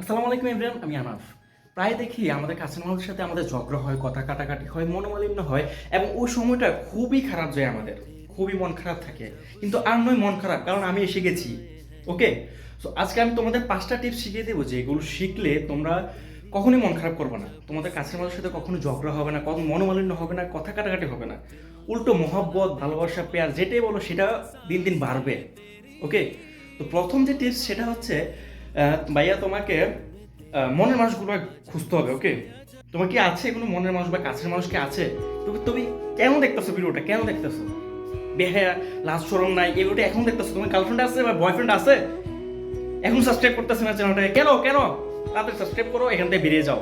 আসসালামু আলাইকুম, ইমরান। আমি আনাফ। প্রায় দেখি আমাদের কাছের মানুষের সাথে আমাদের ঝগড়া হয়, কথা কাটাকাটি হয়, মনোমালিন্য হয়, এবং ওই সময়টা খুবই খারাপ যায় আমাদের। খুবই মন খারাপ থাকে। কিন্তু আর নয় মন খারাপ, কারণ আমি এসে গেছি। ওকে? সো আজকে আমি তোমাদের পাঁচটা টিপস শিখিয়ে দেবো যে এগুলো শিখলে তোমরা কখনোই মন খারাপ করবে না। তোমাদের কাছের মানুষের সাথে কখনো ঝগড়া হবে না, কখনো মনোমালিন্য হবে না, কথা কাটাকাটি হবে না। উল্টো মহব্বত, ভালোবাসা, পেয়ার, যেটাই বলো, সেটা দিন দিন বাড়বে। ওকে? তো প্রথম যে টিপস সেটা হচ্ছে ভাইয়া, তোমাকে মনের মানুষগুলো খুঁজতে হবে ওকে তোমার কি আছে কোনো মনের মানুষ বা কাছের মানুষ কি আছে? তুমি তুমি কেন দেখতেছো ভিডিওটা? কেন দেখতেছো? বেহায়া, লাজ সরম নাই, এই এগুলোটা এখন দেখতেছো? তোমার গার্লফ্রেন্ড আছে বা বয়ফ্রেন্ড আছে? এখন সাবস্ক্রাইব করতেছে না চ্যানেলটাকে কেন কেন? তাদের সাবস্ক্রাইব করো, এখান থেকে বেরিয়ে যাও।